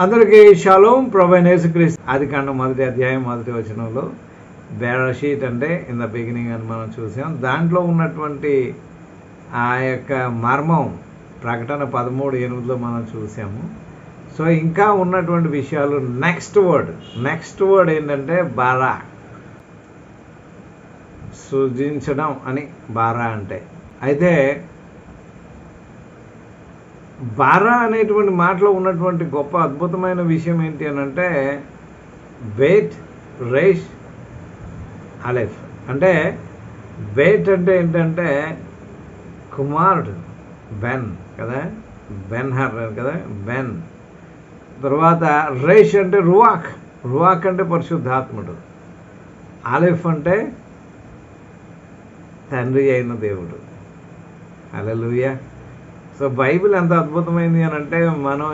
అందరికీ షలోం ప్రభైనేసుక్రీస్తు అది కాండం మొదటి అధ్యాయం మొదటి వచనంలో బేరషీట్ అంటే ఇన్ ద బిగినింగ్ అని మనం చూసాం. దాంట్లో ఉన్నటువంటి ఆ యొక్క మర్మం ప్రకటన పదమూడు ఎనిమిదిలో మనం చూసాము. సో ఇంకా ఉన్నటువంటి విషయాలు నెక్స్ట్ వర్డ్ నెక్స్ట్ వర్డ్ ఏంటంటే బారా సృజించడం అని బారా అంటే. అయితే బారా అనేటువంటి మాటలో ఉన్నటువంటి గొప్ప అద్భుతమైన విషయం ఏంటి అని అంటే వెయిట్ రేష్ అలెఫ్. అంటే వెయిట్ అంటే ఏంటంటే కుమారుడు బెన్ కదా? బెన్ హర్ కదా? బెన్ తర్వాత రేష్ అంటే రువాక్. రువాక్ అంటే పరిశుద్ధాత్ముడు. ఆలిఫ్ అంటే తండ్రి అయిన దేవుడు. అలలుయ సో బైబిల్ ఎంత అద్భుతమైంది అని అంటే మనం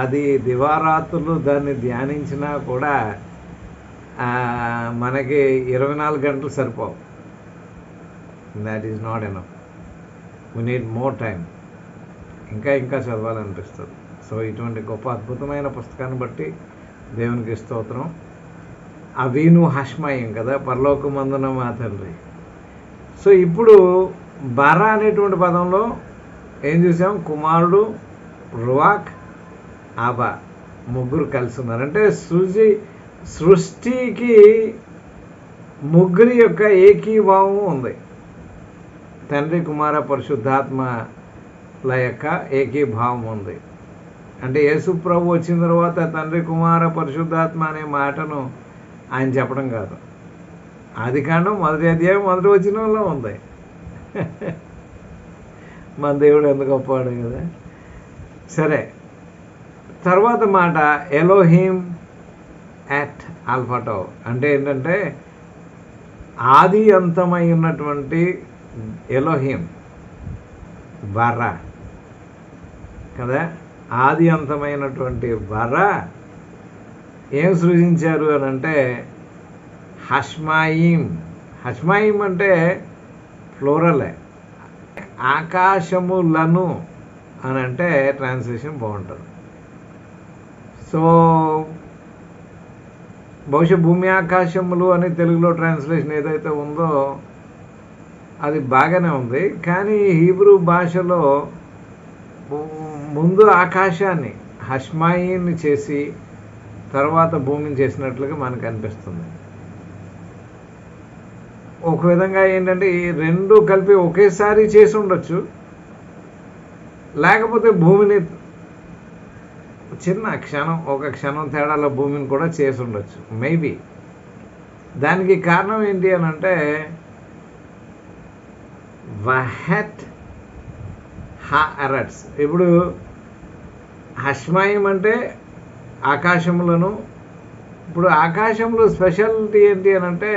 అది దివారాత్రులు దాన్ని ధ్యానించినా కూడా మనకి ఇరవై నాలుగు గంటలు సరిపోవు. That is not enough we need more time ఇంకా ఇంకా చదవాలనిపిస్తుంది. సో ఇటువంటి గొప్ప అద్భుతమైన పుస్తకాన్ని బట్టి దేవునికి స్తోత్రం. అవీను హష్మయం కదా పరలోకమందున మా తండ్రి. సో ఇప్పుడు బర అనేటువంటి పదంలో ఏం చూసాం కుమారుడు రువాక్ ఆబా ముగ్గురు కలిసి ఉన్నారు అంటే సృజి సృష్టికి ముగ్గురి యొక్క ఏకీభావం ఉంది. తండ్రి కుమార పరిశుద్ధాత్మల యొక్క ఏకీభావం ఉంది. అంటే యేసు ప్రభు వచ్చిన తర్వాత తండ్రి కుమార పరిశుద్ధాత్మ అనే మాటను ఆయన చెప్పడం కాదు. ఆది కాండం మొదటి అధ్యాయం మొదటి వచనంలో ఉంది. మన దేవుడు ఎంత గొప్పవాడు కదా. సరే తర్వాత మాట ఎలోహీమ్ యాట్ ఆల్ఫాటో. అంటే ఏంటంటే ఆది అంతమై ఉన్నటువంటి ఎలోహీం బర్ర కదా? ఆది అంతమైనటువంటి బర్ర ఏం సృజించారు అని అంటే హష్మాయిం. హష్మాయిం అంటే ఫ్లోరలే ఆకాశములను అని అంటే ట్రాన్స్లేషన్ బాగుంటుంది. సో బహుశా భూమి ఆకాశములు అని తెలుగులో ట్రాన్స్లేషన్ ఏదైతే ఉందో అది బాగానే ఉంది. కానీ హీబ్రూ భాషలో ముందు ఆకాశాన్ని హష్మాయిని చేసి తర్వాత భూమిని చేసినట్లుగా మనకు అనిపిస్తుంది. ఒక విధంగా ఏంటంటే ఈ రెండు కలిపి ఒకేసారి చేసి ఉండొచ్చు. లేకపోతే భూమిని చిన్న క్షణం ఒక క్షణం తేడాలో భూమిని కూడా చేసి ఉండొచ్చు. మేబీ దానికి కారణం ఏంటి అని అంటే వహెట్ హా అరట్స్ ఇప్పుడు హష్మాయం అంటే ఆకాశములను. ఇప్పుడు ఆకాశంలో స్పెషాలిటీ ఏంటి అని అంటే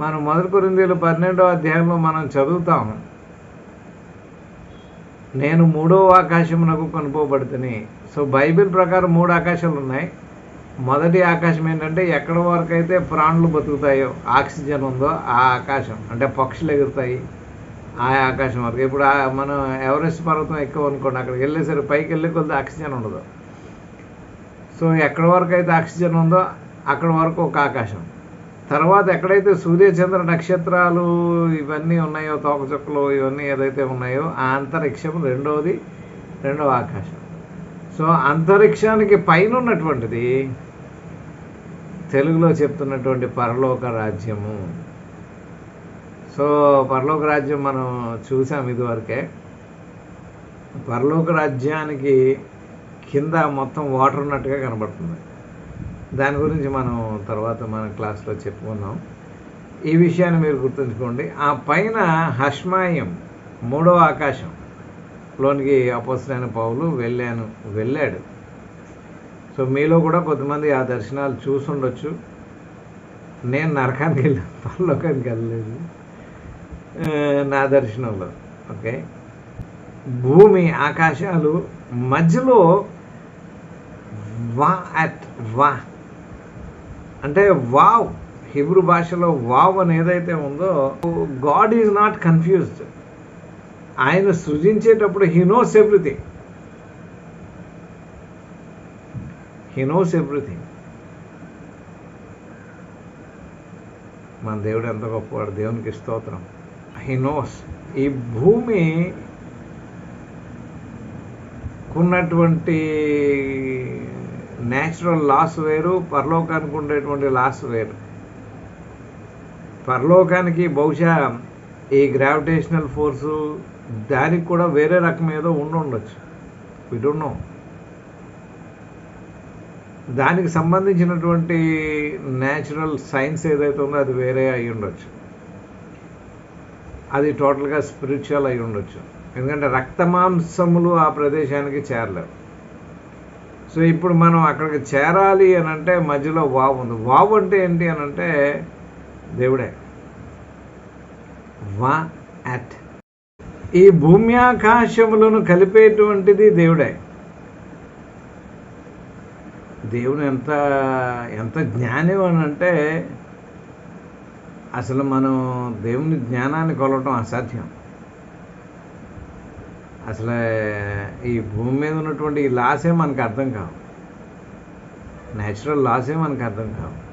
మనం మొదటి కొరిందీలు పన్నెండవ అధ్యాయంలో మనం చదువుతాం నేను మూడవ ఆకాశమునకు కొనుకోబడుతుని. సో బైబిల్ ప్రకారం మూడు ఆకాశాలు ఉన్నాయి. మొదటి ఆకాశం ఏంటంటే ఎక్కడ వరకు అయితే ప్రాణులు బతుకుతాయో ఆక్సిజన్ ఉందో ఆ ఆకాశం. అంటే పక్షులు ఎగురుతాయి ఆ ఆకాశం వరకు. ఇప్పుడు మనం ఎవరెస్ట్ పర్వతం ఎక్కువ అనుకోండి అక్కడికి వెళ్ళేసరికి పైకి వెళ్ళే కొద్ది ఆక్సిజన్ ఉండదు. సో ఎక్కడి వరకు అయితే ఆక్సిజన్ ఉందో అక్కడ వరకు ఒక ఆకాశం. తర్వాత ఎక్కడైతే సూర్యచంద్ర నక్షత్రాలు ఇవన్నీ ఉన్నాయో తోకచుక్కలు ఇవన్నీ ఏదైతే ఉన్నాయో ఆ అంతరిక్షం రెండవది రెండవ ఆకాశం. సో అంతరిక్షానికి పైన ఉన్నటువంటిది తెలుగులో చెప్తున్నటువంటి పరలోక రాజ్యము. సో పరలోక రాజ్యం మనం చూసాం ఇదివరకే. పరలోక రాజ్యానికి కింద మొత్తం వాటర్ ఉన్నట్టుగా కనబడుతుంది. దాని గురించి మనం తర్వాత మన క్లాస్లో చెప్పుకుందాం. ఈ విషయాన్ని మీరు గుర్తుంచుకోండి. ఆ పైన హష్మాయం మూడవ ఆకాశం. లోనికి అపోసరైన పావులు వెళ్ళాను వెళ్ళాడు. సో మీలో కూడా కొంతమంది ఆ దర్శనాలు చూసుండొచ్చు. నేను నరకానికి వెళ్ళాను పరలోకానికి వెళ్ళలేదు. నా దర్శనంలో ఓకే. భూమి ఆకాశాలు మధ్యలో వా అట్ వా అంటే వావ్ హిబ్రూ భాషలో వావ్ అని ఏదైతే ఉందో గాడ్ ఈజ్ నాట్ కన్ఫ్యూజ్డ్. ఆయన సృజించేటప్పుడు he knows everything. He knows everything. మన దేవుడు ఎంత గొప్పవాడు దేవునికి స్తోత్రం. He knows. ఈ భూమి ఉన్నటువంటి న్యాచురల్ లాస్ వేరు పరలోకానికి ఉండేటువంటి లాస్ వేరు. పరలోకానికి బహుశా ఈ గ్రావిటేషనల్ ఫోర్సు దానికి కూడా వేరే రకం ఏదో ఉండి ఉండొచ్చు. వి డోంట్ నో దానికి సంబంధించినటువంటి న్యాచురల్ సైన్స్ ఏదైతే ఉందో అది వేరే అయి ఉండొచ్చు. అది టోటల్గా స్పిరిచువల్ అయి ఉండొచ్చు. ఎందుకంటే రక్తమాంసములు ఆ ప్రదేశానికి చేరలేవు సో ఇప్పుడు మనం అక్కడికి చేరాలి అని అంటే మధ్యలో వావ్ ఉంది. వావ్ అంటే ఏంటి అని అంటే దేవుడే. వా అట్. ఈ భూమ్యాకాశములను కలిపేటువంటిది దేవుడే. దేవుడు ఎంత ఎంత జ్ఞానం అని అంటే అసలు మనం దేవుని జ్ఞానాన్ని కొలవటం అసాధ్యం. అసలు ఈ భూమి మీద ఉన్నటువంటి ఈ లాసే మనకు అర్థం కావు. న్యాచురల్ లాసే మనకు అర్థం కావు.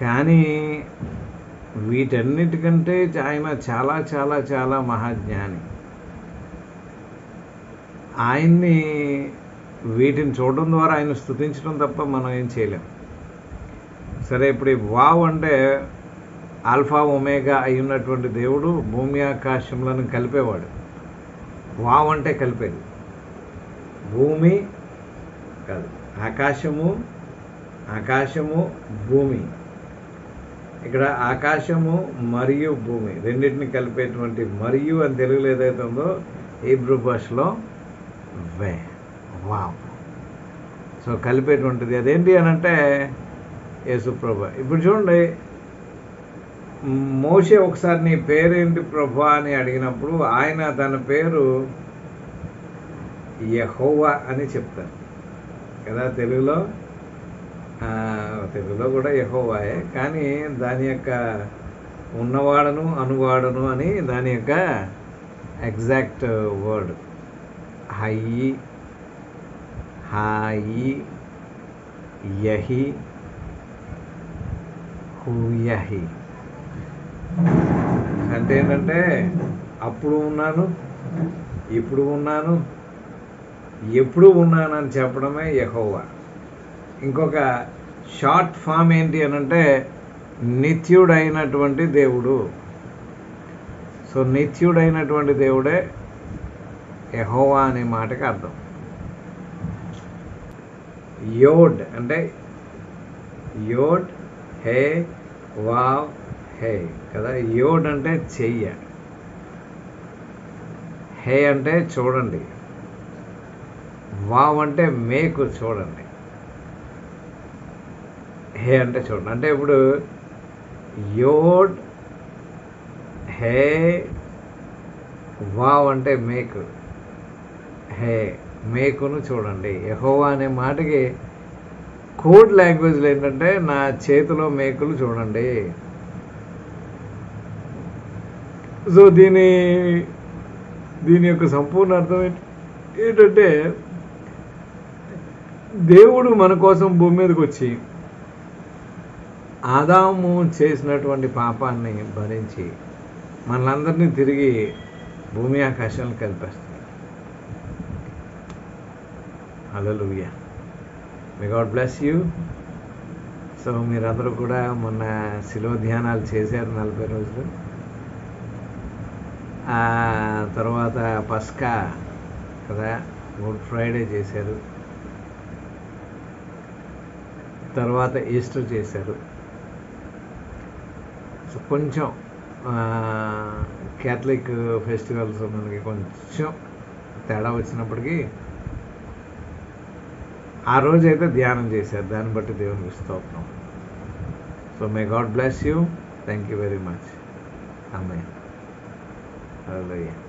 కానీ వీటన్నిటికంటే ఆయన చాలా చాలా చాలా మహాజ్ఞాని. ఆయన్ని వీటిని చూడడం ద్వారా ఆయన స్థుతించడం తప్ప మనం ఏం చేయలేం. సరే ఇప్పుడు ఈ వావ్ అంటే ఆల్ఫా ఒమేగా అయి ఉన్నటువంటి దేవుడు భూమి ఆకాశంలను కలిపేవాడు. వావ్ అంటే కలిపేది. భూమి కాదు ఆకాశము ఆకాశము భూమి. ఇక్కడ ఆకాశము మరియు భూమి రెండింటిని కలిపేటువంటి మరియు అని తెలుగులో ఏదైతే ఉందో హీబ్రూ భాషలో వే వావ్. సో కలిపేటువంటిది అదేంటి అని అంటే యేసుప్రభ. ఇప్పుడు చూడండి మోషే ఒకసారి నీ పేరేంటి ప్రభా అని అడిగినప్పుడు ఆయన తన పేరు యహోవా అని చెప్తారు. కదా తెలుగులో? తెలుగులో కూడా యహోవాయే కానీ దాని యొక్క ఉన్నవాడను అనువాడను అని దాని యొక్క ఎగ్జాక్ట్ వర్డ్. హయి హాయి యహి హుయహి. అంటే ఏంటంటే అప్పుడు ఉన్నాను ఇప్పుడు ఉన్నాను ఎప్పుడు ఉన్నానని చెప్పడమే యహోవా. ఇంకొక షార్ట్ ఫామ్ ఏంటి అని అంటే నిత్యుడైనటువంటి దేవుడు. సో నిత్యుడైనటువంటి దేవుడే యహోవా అనే మాటకి అర్థం. యోడ్ అంటే యోడ్ హే వావ్ హే కదా? యోడ్ అంటే చెయ్య. హే అంటే చూడండి. వావ్ అంటే మేకు చూడండి. హే అంటే చూడండి. అంటే ఇప్పుడు యోడ్ హే వావ్ అంటే మేకు. హే మేకును చూడండి. యహోవా అనే మాటకి కోడ్ లాంగ్వేజ్లో ఏంటంటే నా చేతిలో మేకులు చూడండి. సో దీని దీని యొక్క సంపూర్ణ అర్థం ఏంటి? ఏంటంటే దేవుడు మన కోసం భూమి మీదకి వచ్చి ఆదాము చేసినటువంటి పాపాన్ని భరించి మనలందరినీ తిరిగి భూమి ఆకాశాలను కలిపేస్తాడు hallelujah may God bless you so మీరందరూ కూడా మొన్న శిలో ధ్యానాలు చేశారు నలభై రోజులు. తర్వాత పస్కా కదా గుడ్ ఫ్రైడే చేశారు. తర్వాత ఈస్టర్ చేశారు. సో కొంచెం క్యాథలిక్ ఫెస్టివల్స్ మనకి కొంచెం తేడా వచ్చినప్పటికీ ఆ రోజైతే ధ్యానం చేశారు. దాన్ని బట్టి దేవునికి స్తోత్రం. So may God bless you. Thank you very much. అమ్మాయి 哈利路。